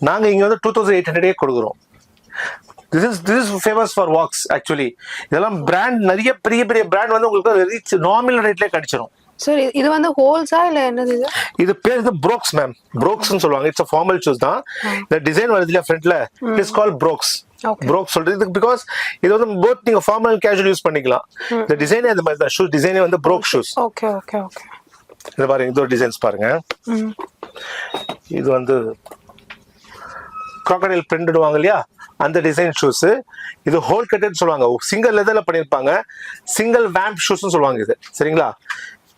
நாங்க இங்க வந்து டூ தௌசண்ட் எயிட் ஹண்ட்ரடே கொடுக்குறோம். This is this is famous for Walks actually இதெல்லாம் பிராண்ட் நிறைய பெரிய பெரிய பிராண்ட் வந்து உங்களுக்கு ரீச் நார்மல் ரேட்லேயே கிடைச்சிரும். சார் இது வந்து ஹோல்ஸா இல்ல என்னது இது? இது பேர் வந்து ப்ரோக்ஸ் மேம் ப்ரோக்ஸ்னு சொல்லுவாங்க. இட்ஸ் ஃபார்மல் ஷூஸ் தான். இந்த டிசைன் வருது இல்லையா ஃப்ரண்ட்ல it's call brogues Okay. Brogue சொல்றது. இதுக்கு பிகாஸ் இது வந்து போத் நீங்க ஃபார்மல் கேஷுவல் யூஸ் பண்ணிக்கலாம். இந்த டிசைனே அந்த மாதிரி தான். ஷூஸ் டிசைனே வந்து brogue shoes okay okay okay இது பாருங்க. இது ஒரு டிசைன்ஸ் பாருங்க. இது வந்து crocodile பிரிண்டுடுவாங்க இல்லையா? அந்த டிசைன் ஷூஸ் இது ஹோல் கட்டட் சொல்லுவாங்க. சிங்கிள் லெதர்ல பண்ணிருப்பாங்க சிங்கிள் வேம்ப் ஷூஸ்னு சொல்லுவாங்க இது. சரிங்களா?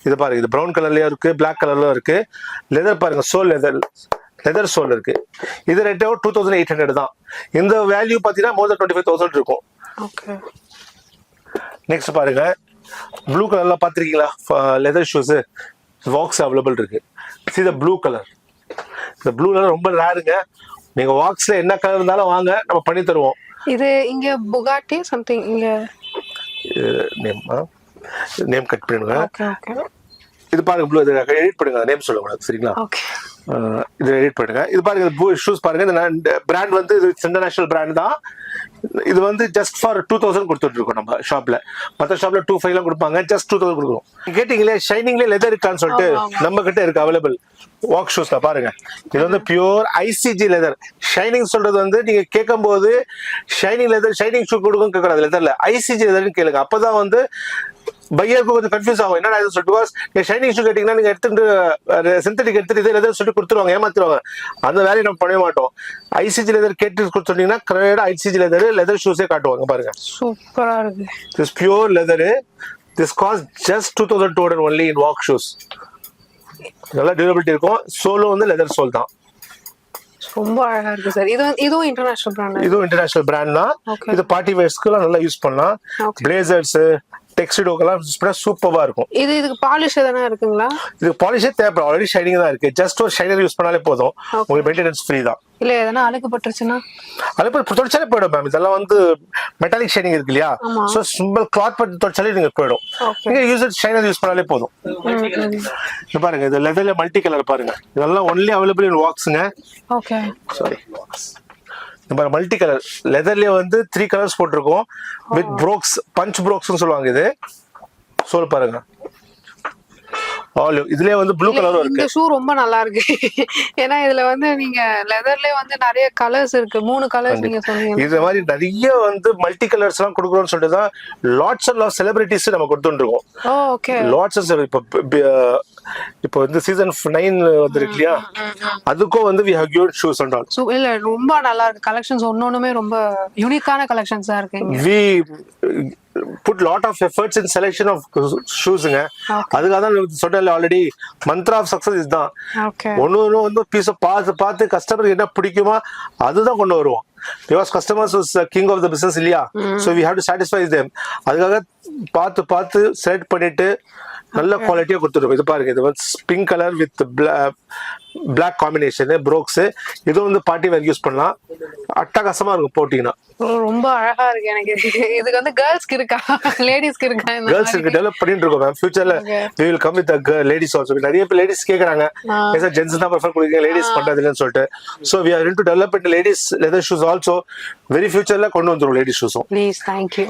இது பாருங்க. இது ப்ரௌன் கலர்லயும் இருக்கு பிளாக் கலர்லயும் இருக்கு. லெதர் பாருங்க. சோல் லெதர் லெதர் சோல் இருக்கு. இது ரேட்டோ டூ தௌசண்ட் எயிட் ஹண்ட்ரட் தான். இந்த வேல்யூ பார்த்தீங்கன்னா more than twenty five thousand இருக்கும் நெக்ஸ்ட் பாருங்க. ப்ளூ கலர்ல பாத்திருக்கீங்களா? லெதர் ஷூஸ் வாக்ஸ் அவைலபிள் இருக்கு. சி த ப்ளூ கலர் இந்த ப்ளூ கலர் ரொம்ப ரேருங்க நீங்க வாக்ஸ்ல என்ன கலர் இருந்தாலும் வாங்க நம்ம பண்ணி தருவோம். இது இங்க புகாட்டி சம்திங் இங்க நேம் நேம் கட் ஓகே இது பாருங்க ப்ளூ எடிட் பண்ணுங்க நேம் சொல்ல கூடாது சரிங்களா? இது எடிட் பண்ணுங்க இது பாருங்க ஷூஸ் பாருங்க இந்த பிராண்ட் வந்து இது இன்டர்நேஷனல் பிராண்ட் தான். இது வந்து ஜஸ்ட் ஃபார் டூ தௌசண்ட் கொடுத்துட்டு இருக்கோம் நம்ம ஷாப்ல மற்ற ஷாப்ல டூ ஃபைவ்லாம் கொடுப்பாங்க ஜஸ்ட் டூ தௌசண்ட் கொடுக்குறோம். கேட்டீங்களே ஷைனிங்லேயே லெதர் இருக்கான்னு சொல்லிட்டு. நம்ம கிட்ட இருக்கு அவைலபிள் வாக் ஷூஸ் தான் பாருங்க. இது வந்து பியூர் ஐசிஜி லெதர் ஷைனிங் சொல்றது வந்து நீங்க கேட்கும் போது ஷைனிங் லெதர் ஷைனிங் ஷூ கொடுக்கும் கேட்கறது லெதர்ல ஐசிஜி லெதர்னு கேளுங்க. அப்பதான் வந்து பையருக்கு கொஞ்சம் கன்ஃபியூஸ் ஆகும் என்னடா இது சொல்லிட்டு பிகாஸ் நீங்க ஷைனிங் ஷூ கேட்டீங்கன்னா நீங்க எடுத்துட்டு சிந்தட்டிக் எடுத்துட்டு இதே லெதர் சொல்லி கொடுத்துருவாங்க ஏமாத்திடுவாங்க அந்த வேலையை நம்ம பண்ண மாட்டோம். ஐசிஜி லெதர் கேட்டு கொடுத்துட்டீங்கன்னா கிரேடா ஐசிஜி லெதர் லெதர் ஷூஸே காட்டுவாங்க பாருங்க. சூப்பரா இருக்கு. This pure leather this cost just two thousand two hundred only in Walk shoes நல்லா டியூரபிலிட்டி இருக்கும். சோலோ வந்து லெதர் சோல் தான். ரொம்ப அழகா இருக்கு சார் இது இதுவும் இன்டர்நேஷனல் பிராண்ட் இதுவும் இன்டர்நேஷனல் பிராண்ட் தான். இது பார்ட்டி வேர்ஸ்க்குலாம் நல்லா யூஸ் பண்ணலாம். பிளேசர்ஸ் டெக்ஸ்டைலோக்கெல்லாம் யூஸ் பண்ணா சூப்பரா இருக்கும். இது இதுக்கு பாலிஷ் எதனா இருக்குங்களா? இது பாலிஷே தேவை ஆல்ரெடி ஷைனிங் தான் இருக்கு. ஜஸ்ட் ஒரு ஷைனர் யூஸ் பண்ணாலே போதும். உங்களுக்கு மெயின்டெனன்ஸ் ஃப்ரீ தான். இல்ல எதனா அழுக்கு பட்டுருச்சுன்னா போய் தொடச்சாலே போயிடும் மேம் இதெல்லாம் வந்து மெட்டாலிக் ஷைனிங் இருக்கு இல்லையா. ஸோ சிம்பிள் கிளாத் பட்டு தொடச்சாலே நீங்க போயிடும். நீங்க யூஸ் ஷைனர் யூஸ் பண்ணாலே போதும். இது பாருங்க இது லெதர்ல மல்டி கலர் பாருங்க. இதெல்லாம் ஒன்லி அவைலபிள் இன் வாக்ஸுங்க ஓகே சாரி இந்த மாதிரி மல்டி கலர் லெதர்லயே வந்து த்ரீ கலர்ஸ் போட்டிருக்கோம். வித் ப்ரோக்ஸ் பஞ்ச் ப்ரோக்ஸ்னு சொல்லுவாங்க இது. சொல் பாருங்க. ஆல் இதுலயே வந்து ப்ளூ கலரும் இருக்கு இந்த ஷூ ரொம்ப நல்லா இருக்கு ஏன்னா இதுல வந்து நீங்க லெதர்லயே வந்து நிறைய கலர்ஸ் இருக்கு. மூணு கலர்ஸ் நீங்க சொன்னீங்க இது மாதிரி நிறைய வந்து மல்டி கலர்ஸ் எல்லாம் கொடுக்குறோம்னு சொல்லிட்டு தான் லாட்ஸ் லாட் செலிபிரிட்டிஸ் நம்ம கொடுத்துட்டு இருக்கோம் ஓகே லாட்ஸ் இப்போ இப்போ வந்து சீசன் நைன் வந்துருக்கு இல்லையா அதுக்கும் வந்து we have given shoes and also இல்ல ரொம்ப நல்லா இருக்கு கலெக்ஷன்ஸ் ஒன்னொண்ணுமே ரொம்ப யூனிக்கான கலெக்ஷன்ஸா இருக்கு we put lot of efforts in selection of ஷூஸுங்க. அதுக்காக தான் சொன்னேன் ஆல்ரெடி மந்த்ரா ஆஃப் சக்சஸ் இதுதான். ஒன்று ஒன்று வந்து பீஸை பார்த்து பார்த்து கஸ்டமருக்கு என்ன பிடிக்குமோ அதுதான் கொண்டு வருவோம். Because customers is king of the business இல்லையா? So we have to satisfy them அதுக்காக பார்த்து பார்த்து செலக்ட் பண்ணிட்டு நல்ல குவாலிட்டியா கொடுத்துருவோம் இது பாருங்க இது வந்து pink colour with black combination brogues இது வந்து பார்ட்டி வேர் யூஸ் பண்ணலாம். அட்டகாசமா இருக்கும் போட்டீங்கன்னா ரொம்ப அழகா இருக்கு எனக்கு. இதுக்கு வந்து கேர்ள்ஸ்க்கு இருக்கா? லேடிஸ்க்கு இருக்கா இந்த கேர்ள்ஸ் மாதிரி? இருக்கு டெவலப் பண்ணிட்டு இருக்கோம் மேம் ஃபியூச்சர்ல. We will come with ladies also நிறைய பேர் லேடிஸ் கேக்குறாங்க. சார் ஜென்ஸ் தான் ப்ரிஃபர் கொடுக்குறீங்க லேடிஸ் பண்றது இல்லைன்னு சொல்லிட்டு. So we are to develop in ladies leather shoes also very ஃபியூச்சர்ல கொண்டு வந்துரும் லேடிஸ் ஷூஸும் ப்ளீஸ் தேங்க்யூ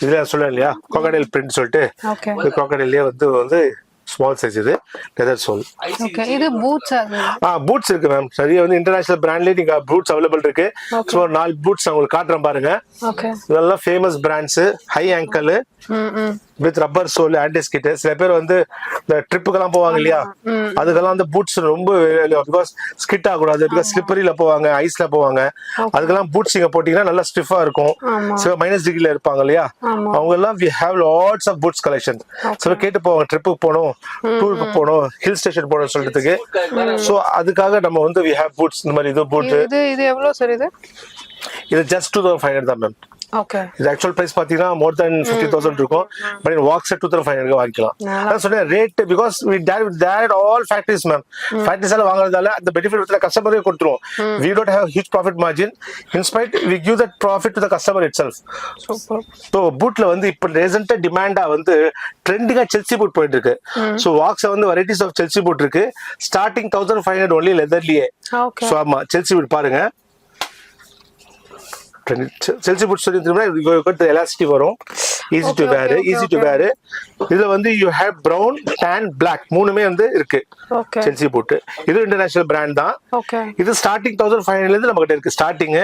இதுல சொல்ல இல்லையா? crocodile பிரிண்ட் சொல்லிட்டு இந்த crocodileலயே வந்து வந்து ஸ்மால் சைஸ் இது. லெதர் சோல் ஓகே இது பூட்ஸ் ஆ பூட்ஸ் இருக்கு மேம் சரியா வந்து இன்டர்நேஷனல் பிராண்ட்லயே நீங்க பூட்ஸ் அவைலபிள் இருக்கு. ஸோ நாலு பூட்ஸ் உங்களுக்கு காட்டுறேன் பாருங்க. ஓகே இதெல்லாம் ஃபேமஸ் பிராண்ட்ஸ் ஹை ஆங்கிள் ம் ம். வித் ரப்பர் சோல் ஆன்டிஸ்கிட் சில பேர் வந்து இந்த ட்ரிப்புக்கெல்லாம் போவாங்க இல்லையா? அதுக்கெல்லாம் வந்து பூட்ஸ் ரொம்ப பிகாஸ் ஸ்கிட் ஆகக்கூடாது. பிகாஸ் ஸ்லிப்பரியில போவாங்க ஐஸ்ல போவாங்க. அதுக்கெல்லாம் பூட்ஸ் நீங்க போட்டீங்கன்னா நல்லா ஸ்டிஃபா இருக்கும். சில மைனஸ் டிகிரில இருப்பாங்க இல்லையா. அவங்க எல்லாம் we have lots of boots collection சில கேட்டு போவாங்க ட்ரிப்புக்கு போகணும் டூருக்கு போகணும் ஹில் ஸ்டேஷன் போகணும் சொல்றதுக்கு. ஸோ அதுக்காக நம்ம வந்து வி ஹேவ் பூட்ஸ் இந்த மாதிரி இது பூட் இது இது எவ்வளவு சார் இது? இது just two thousand five hundred தான் மேம் இது ஆக்சுவல் பிரைஸ் பாத்தீங்கன்னா மோர் தென் ஃபிஃப்டி தௌசண்ட் இருக்கும். But Walks two thousand five hundred வாங்கிக்கலாம். அதான் சொன்னேன் rate because we direct all factories ma'am factories எல்லாம் வாங்குறதால அந்த பெனிஃபிட் வந்து கஸ்டமரே கொடுத்துருவோம். We don't have huge profit margin inspite we give that profit to the customer itself so பூட்ல வந்து இப்போ ரீசெண்டா டிமாண்டா வந்து ட்ரெண்டிங்கா செல்சி பூட் போயிட்டு இருக்கு ஸோ வாக்ஸ் வந்து வெரைட்டிஸ் ஆஃப் செல்சி பூட் இருக்கு. Starting thousand five hundred only லெதர்லயே okay so ஆமா Chelsea boot பாருங்க. செல்சி புட் சொல்லி எலாஸ்டி வரும். Easy to wear easy to. Wear இதுல வந்து you have brown tan black மூணுமே வந்து இருக்கு. செல்சி புட் இது இன்டர்நேஷனல் பிராண்ட் தான். இது ஸ்டார்டிங் தௌசண்ட் ஃபைவ் ஹண்ட்ரட்ல இருந்து நம்ம கிட்ட இருக்கு ஸ்டார்டிங்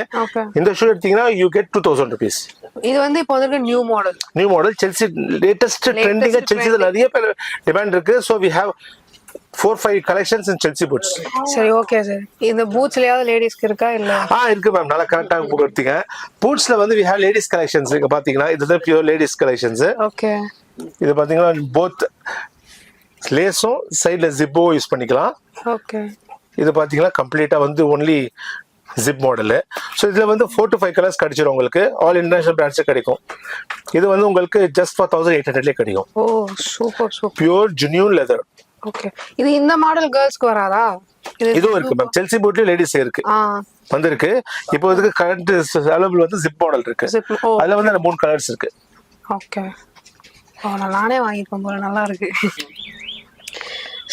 இந்த ஷூ எடுத்தீங்கன்னா you get two thousand rupees இது வந்து இப்போ வந்து new model new model Chelsea latest ட்ரெண்டிங்கா Chelsea நிறைய பேர் டிமாண்ட் இருக்கு. So we have four five collections in Chelsea boots சரி ஓகே சார் இந்த பூட்ஸ்லயாவது லேடிஸ்க்கு இருக்கா இல்ல? ஆ இருக்கு மேம் நல்லா கரெக்டாக கொடுத்தீங்க. பூட்ஸ்ல வந்து வி ஹேவ் லேடிஸ் கலெக்ஷன்ஸ் இங்க பாத்தீங்கன்னா இதுதான் பியூர் லேடிஸ் கலெக்ஷன்ஸ் ஓகே இது பாத்தீங்கன்னா போத் லேஸும் சைடில் ஜிப்போ யூஸ் பண்ணிக்கலாம். ஓகே இது பாத்தீங்கன்னா கம்ப்ளீட்டா வந்து ஒன்லி ஜிப் மாடலு ஸோ இதுல வந்து ஃபோர் டு ஃபைவ் கலர்ஸ் கிடைச்சிரும் உங்களுக்கு. ஆல் இன்டர்நேஷனல் பிராண்ட்ஸே கிடைக்கும். இது வந்து உங்களுக்கு ஜஸ்ட் ஃபார் தௌசண்ட் எயிட் ஹண்ட்ரட்லேயே கிடைக்கும். ஓ super super pure genuine leather okay இது இந்த மாடல் கேர்ள்ஸ்க்கு வராதா? இது இதுவும் இருக்கு மேம் செல்சி போட்லயும் லேடிஸ் இருக்கு. வந்திருக்கு. இப்போ இதுக்கு கரண்ட் அவைலபிள் வந்து ஜிப் மாடல் இருக்கு. அதுல வந்து மூணு கலர்ஸ் இருக்கு. ஓகே நானே வாங்கிப்பேன் போல. நல்லா இருக்கு.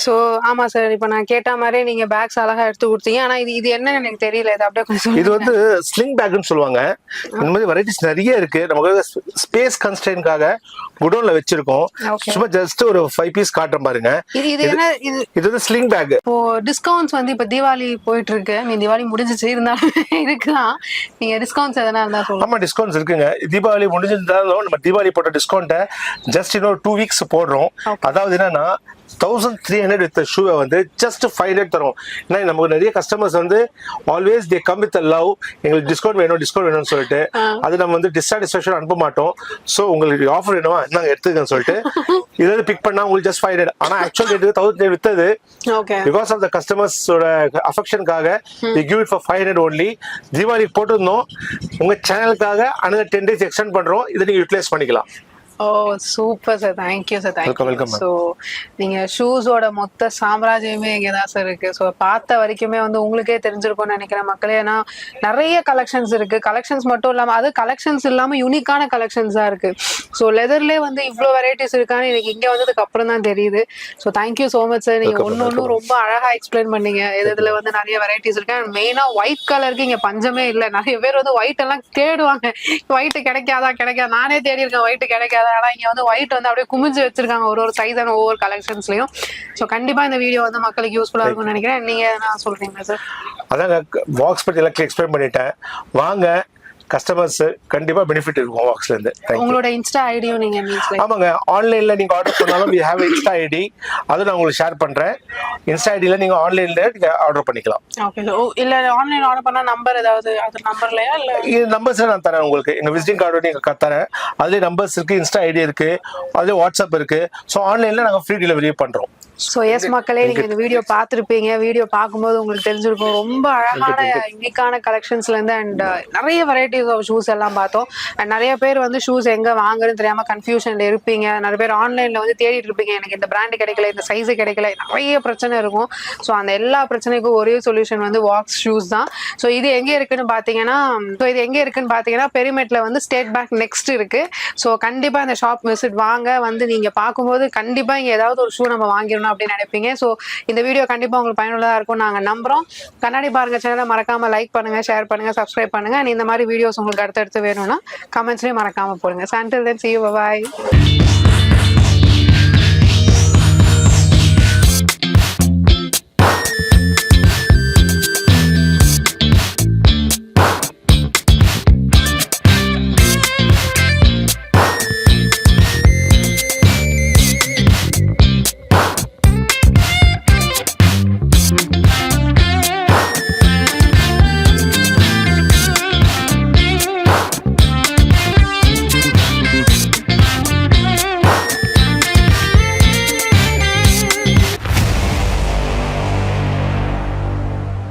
ஸோ ஆமா சார் இப்போ நான் கேட்ட மாதிரியே நீங்க பேக்ஸ் அழகா எடுத்து கொடுத்தீங்க. ஆனா இது இது என்னன்னு எனக்கு தெரியல. இது அப்படியே கொஞ்சம் இது வந்து ஸ்லிங் பேக்னு சொல்லுவாங்க. இந்த மாதிரி வெரைட்டிஸ் நிறைய இருக்கு. நமக்கு ஸ்பேஸ் கன்ஸ்டன்ட்காக குடோன்ல வச்சிருக்கோம். சும்மா ஜஸ்ட் ஒரு ஃபைவ் பீஸ் காட்டுறேன் பாருங்க. இது இது என்ன இது வந்து ஸ்லிங் பேக் இப்போ டிஸ்கவுண்ட்ஸ் வந்து இப்போ தீபாவளி போயிட்டு இருக்கு மீ தீபாவளி முடிஞ்சிச்சு. இருந்தாலும் இருக்குதான். நீங்க டிஸ்கவுண்ட்ஸ் எதனா இருந்தா சொல்லுங்க. ஆமா டிஸ்கவுண்ட்ஸ் இருக்குங்க. தீபாவளி முடிஞ்சிருந்தாலும் நம்ம தீபாவளி போட்ட டிஸ்கவுண்ட்டை ஜஸ்ட் இன்னொரு டூ வீக்ஸ் போடுறோம். அதாவது என்னன்னா தௌசண்ட் த்ரீ ஹண்ட்ரட் வித் ஷூவை வந்து ஜஸ்ட் ஃபைவ் ஹண்ட்ரட் தரும் ஏன்னா நமக்கு நிறைய கஸ்டமர்ஸ் வந்து always they come with love எங்களுக்கு டிஸ்கவுண்ட் வேணும் டிஸ்கவுண்ட் வேணும்னு சொல்லிட்டு அது நம்ம வந்து டிஸ்சாட்டிஸ்ஃபேக்ஷன் அனுப்ப மாட்டோம். ஸோ உங்களுக்கு ஆஃபர் வேணுமா? நாங்கள் எடுத்துக்கன்னு சொல்லிட்டு. இது பிக் பண்ணா உங்களுக்கு ஜஸ்ட் ஃபைவ் ஹண்ட்ரட் ஆனால் ஆக்சுவல் ரேட்டு தௌசண்ட் வித்தது. ஓகே பிகாஸ் ஆஃப் த கஸ்டமர்ஸோட அஃபெக்ஷனுக்காக we give it for five hundred only தீபாவளிக்கு போட்டிருந்தோம். உங்க சேனலுக்காக அனதர் டென் டேஸ் எக்ஸ்டெண்ட் பண்றோம். இதை நீங்க யூட்டிலைஸ் பண்ணிக்கலாம். ஓ super sir thank you sir thank you. So நீங்க ஷூஸோட மொத்த சாம்ராஜ்யமே இங்கே தான் சார் இருக்கு. ஸோ பார்த்த வரைக்குமே வந்து உங்களுக்கே தெரிஞ்சிருக்கும்னு நினைக்கிறேன் மக்களே. ஏன்னா நிறைய கலெக்ஷன்ஸ் இருக்கு. கலெக்ஷன்ஸ் மட்டும் இல்லாம அது கலெக்ஷன்ஸ் இல்லாம யூனிக்கான கலெக்ஷன்ஸ் தான் இருக்கு. ஸோ லெதர்லேயே வந்து இவ்வளோ வெரைட்டிஸ் இருக்கான்னு எனக்கு இங்கே வந்ததுக்கு அப்புறம் தான் தெரியுது. So thank you so much sir நீங்க ஒன்று ஒன்றும். ரொம்ப அழகா எக்ஸ்பிளைன் பண்ணீங்க. எது இதுல வந்து நிறைய வெரைட்டிஸ் இருக்கு. அண்ட் மெயினா ஒயிட் கலருக்கு இங்க பஞ்சமே இல்லை. நிறைய பேர் வந்து ஒயிட் எல்லாம் தேடுவாங்க. ஒயிட் கிடைக்காதா கிடைக்காதா? நானே தேடி இருக்கேன் ஒயிட் கிடைக்காதா? ஆனா இங்க வந்து ஒயிட் வந்து அப்படியே குமிஞ்சு வச்சிருக்காங்க. ஒரு ஒரு சைஸான ஒவ்வொரு கலெக்ஷன்ஸ்லயும் ஸோ கண்டிப்பா இந்த வீடியோ வந்து மக்களுக்கு யூஸ்ஃபுல்லா இருக்கும்னு நினைக்கிறேன். நீங்க நான் சொல்றீங்களா சார் அதான் பாக்ஸ் பத்தி எல்லாத்தையும் எக்ஸ்பிளைன் பண்ணிட்டேன். வாங்க கஸ்டமர்ஸ் கண்டிப்பா பெனிஃபிட் இருக்கும் வாக்ஸ்ல இருந்து. Thank you. உங்களோட இன்ஸ்டா ஐடியும் நீங்க மீன்ஸ் லைக் ஆமாங்க. ஆன்லைன்ல நீங்க ஆர்டர் பண்ணாலும் வி ஹேவ் இன்ஸ்டா ஐடி அது நான் உங்களுக்கு ஷேர் பண்றேன். இன்ஸ்டா ஐடியில நீங்க ஆன்லைன்ல நீங்க ஆர்டர் பண்ணிக்கலாம். ஓகே இல்ல ஆன்லைன் ஆர்டர் பண்ணா நம்பர் ஏதாவது அது நம்பர்லயா இல்ல இது நம்பர்ஸ் நான் தரேன் உங்களுக்கு. எங்க விசிட்டிங் கார்டு நீங்க க- தரேன். அதுலயே நம்பர்ஸ் இருக்கு இன்ஸ்டா ஐடி இருக்கு அதுலயே வாட்ஸ்அப் இருக்கு. ஸோ ஆன்லைன்ல நாங்க ஃப்ரீ டெலிவரி பண்றோம். ஸோ எஸ் மக்களே நீங்க இந்த வீடியோ பார்த்துருப்பீங்க. வீடியோ பார்க்கும்போது உங்களுக்கு தெரிஞ்சிருக்கும். ரொம்ப அழகான யூனிக்கான கலெக்ஷன்ஸ்ல இருந்து அண்ட் நிறைய வெரைட்டிஸ் ஆஃப் ஷூஸ் எல்லாம் பார்த்தோம். அண்ட் நிறைய பேர் வந்து ஷூஸ் எங்க வாங்குறதுன்னு தெரியாம கன்ஃபியூஷன்ல இருப்பீங்க. நிறைய பேர் ஆன்லைன்ல வந்து தேடிட்டு இருப்பீங்க. எனக்கு இந்த பிராண்ட் கிடைக்கல இந்த சைஸ் கிடைக்கல. நிறைய பிரச்சனை இருக்கும். ஸோ அந்த எல்லா பிரச்சனைக்கும் ஒரே சொல்யூஷன் வந்து வாக்ஸ் ஷூஸ் தான். ஸோ இது எங்க இருக்குன்னு பாத்தீங்கன்னா ஸோ இது எங்க இருக்குன்னு பாத்தீங்கன்னா பெரிமெட்ல வந்து ஸ்டேட் பேங்க் நெக்ஸ்ட் இருக்கு. ஸோ கண்டிப்பா இந்த ஷாப் விசிட் வாங்க. வந்து நீங்க பார்க்கும்போது கண்டிப்பா இங்க ஏதாவது ஒரு ஷூ நம்ம வாங்கிடணும். அப்படின்னு நினைப்பீங்க. ஸோ இந்த வீடியோ கண்டிப்பா உங்களுக்கு பயனுள்ளதா இருக்கும் நாங்க நம்புறோம். கண்ணாடி பாருங்க சேனலை மறக்காம லைக் பண்ணுங்க ஷேர் பண்ணுங்க சப்ஸ்கிரைப் பண்ணுங்க. அண்ட் இந்த மாதிரி வீடியோஸ் உங்களுக்கு அடுத்தடுத்து வேணும்னா கமெண்ட்ஸ்லேயும் மறக்காம போடுங்க. சாண்டில் தென் சி யூ பாய்